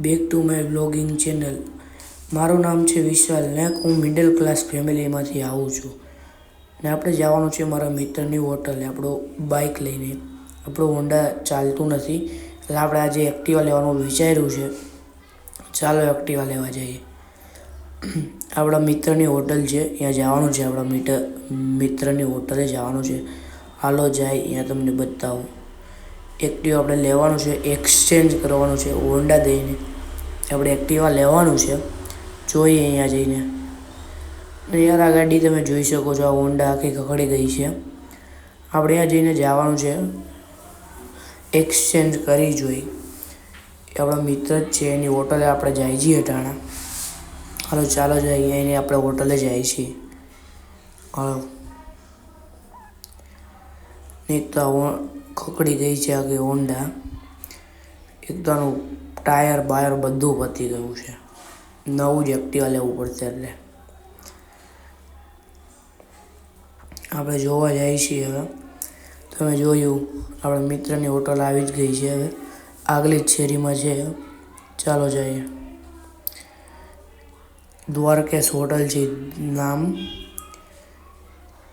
Back to my blogging channel મારું નામ છે વિશાલ ને હું મિડલ ક્લાસ ફેમિલીમાંથી આવું છું. ને આપણે જવાનું છે મારા મિત્રની હોટલે આપણો બાઇક લઈને. આપણું હોન્ડા ચાલતું નથી. એટલે આપણે આજે એક્ટિવા લેવાનું વિચાર્યું છે. ચાલો એક્ટિવા લેવા જઈએ. આપણા મિત્રની હોટલ છે. ત્યાં જવાનું છે. આપણા મિત્ર, મિત્રની હોટલે જવાનું છે. હાલો જાય, અહીંયા તમને બતાવું. એક્ટિવા આપણે લેવાનું છે એક્સચેન્જ કરવાનું છે, હોન્ડા દઈને. આપણે એક્ટિવા લેવાનું છે. જોઈએ અહીંયા જઈને. યાર આ ગાડી તમે જોઈ શકો છો, આ હોન્ડા આખી ખખડી ગઈ છે. આપણે અહીંયા જઈને જવાનું છે. એક્સચેન્જ કરી જોઈ. આપણા મિત્ર જ છે, એની હોટલે આપણે જાય છીએ ટાણા હાલો, ચાલો જઈએ એની આપણે હોટલે જાય છીએ. હાલો. નહીં તો આ ખકડી ગઈ છે આખી હોન્ડા. એક તો ટાયર બાયર બધું પતી ગયું છે. નવું જ એક્ટિવા લેવું પડશે એટલે. આપણે જોવા જઈએ છીએ હવે. તમે જોયું, આપણા મિત્રની હોટલ આવી જ ગઈ છે હવે. આગલી જ શેરીમાં છે. ચાલો જઈએ. દ્વારકેશ હોટલ છે નામ.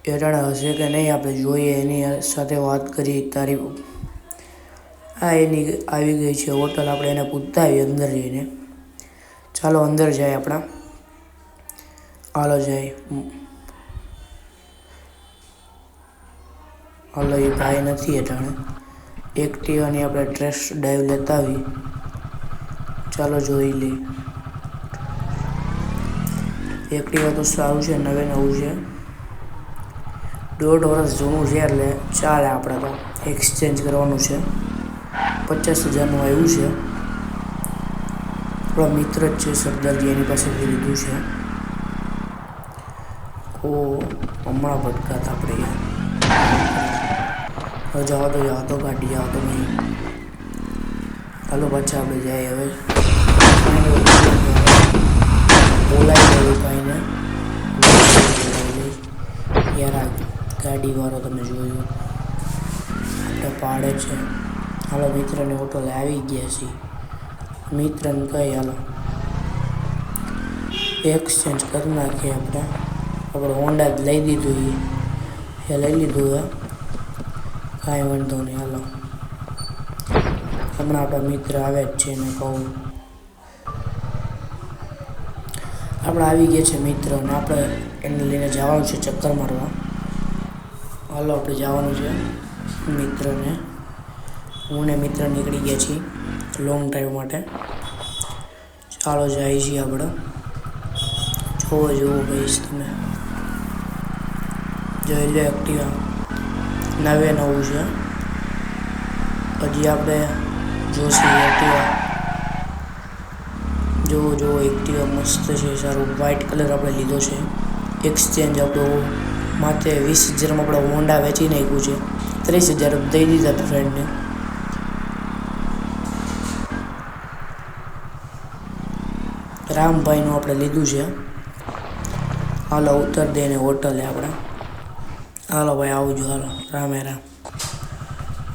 એટાણે હશે કે નહીં, આપણે જોઈએ, એની સાથે વાત કરી, તારી આ એની આવી ગઈ છે હોટલ, આપણે એને પૂછતા આવીએ અંદર જઈને. ચાલો અંદર જાય આપણા. હાલો જાય. હાલો, એ ભાઈ નથી અટાણે એક્ટિવાની આપણે ટ્રેસ ડ્રાઈવ લેતા આવી. ચાલો જોઈ લઈ એક્ટિવા તો સારું છે, નવે નવું છે. દોઢ વર્ષ જૂનું છે એટલે ચાલે આપણે તો એક્સચેન્જ કરવાનું છે. પચાસ હજારનું આવ્યું છે. આપણો મિત્ર જ છે સરદારજી, એની પાસેથી લીધું છે. ઓ, હમણાં ભટકાત આપણે યાર. જવા તો જવા તો ગાડી, જવા તો નહીં. હાલો પાછા આપણે જાય હવે. ગાડીવાળો તમે જોયું. આપણે પાડે છે. હાલો, મિત્રને હોટલ આવી ગયા છીએ. મિત્રને કહી, હાલો એક્સચેન્જ કરી નાખીએ આપણે. આપણે હોન્ડા જ લઈ દીધું એ લઈ લીધું હે કાંઈ વાંધો નહીં, હાલો. હમણાં આપણા મિત્ર આવે જ છે એને કહું. આપણે આવી ગયા છે મિત્ર આપણે એને લઈને જવાનું છે ચક્કર મારવા. હાલો, આપણે જવાનું છે મિત્રને. હું ને મિત્ર નીકળી ગયા છીએ લોંગ ડ્રાઈવ માટે. ચાલો જાય છીએ આપણે. જોવો જોવો કહીશ તમે. જોઈ લો એક્ટિવા નવે નવું છે. હજી આપણે જોશું એક્ટિવા જોવો જોવો એક્ટિવા મસ્ત છે, સારું. વ્હાઇટ કલર આપણે લીધો છે. એક્સચેન્જ આપણો માથે વીસ હજારમાં આપણે હોન્ડા વેચી નાખ્યું છે. ત્રીસ હજાર દઈ દીધા ફ્રેન્ડને રામભાઈનું આપણે લીધું છે. હાલો ઉત્તર દઈને હોટલે આપણે. હાલો ભાઈ આવજો હાલો, રામે રામ.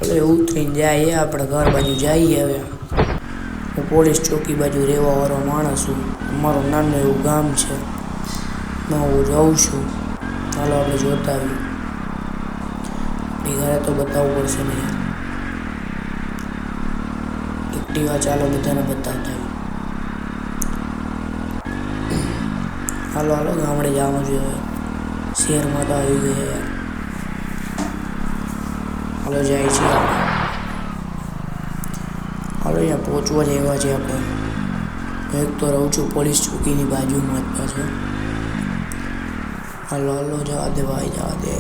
એટલે ઉતરીને જઈએ આપણે ઘર બાજુ જઈએ હવે. હું પોલીસ ચોકી બાજુ રહેવાવાળો માણસ છું. અમારું નાનું એવું ગામ છે. હું જાઉં છું. હાલો આપણે જોતા આવીએ. ઘરે તો બતાવવું પડશે ને યાર એક્ટિવા ચાલો બધાને બતાવતા આવી હાલો હાલો, ગામડે જવાનું હવે. શહેરમાં તો આવી ગયા યાર હાલો, જાય છે આપણે. હાલો, અહીંયા પહોંચવા જ આવ્યા છે આપણે એક તો રહું છું પોલીસ ચોકીની બાજુમાં જ પાછળ હાલો હલો જવા દે ભાઈ જવા દે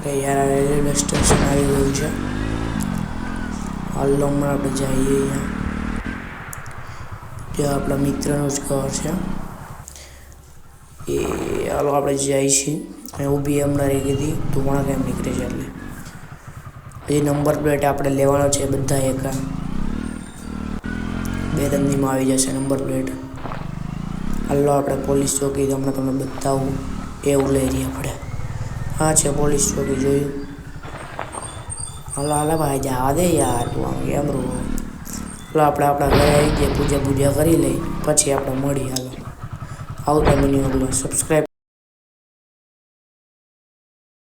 અરે યાર આ રેલવે સ્ટેશન આવી ગયું છે હાલો હમણાં આપણે જઈએ અહીંયા જે આપણા મિત્રનું જ ઘર છે એ હાલો આપણે જઈએ છીએ અને ઊભી હમણાં રહી ગઈ હતી ધુમાડા કેમ નીકળે છે એટલે હજી નંબર પ્લેટ આપણે લેવાનો છે બધા એકા. બે આવી જશે નંબર પ્લેટ હાલો આપણે પોલીસ ચોકી તમને તમને બતાવું. એવું લઈ રહ્યા આપણે હા છે, પોલીસ ચોકી જોયું. હાલો હાલો ભાઈ, જવા દે યાર, તું આમ કેમ રૂ હાલો, આપણે આપણા ઘરે આવી ગયા પૂજા પૂજા કરી લઈ પછી આપણે મળી હાલો. આવતા મને સબસ્ક્રાઈબ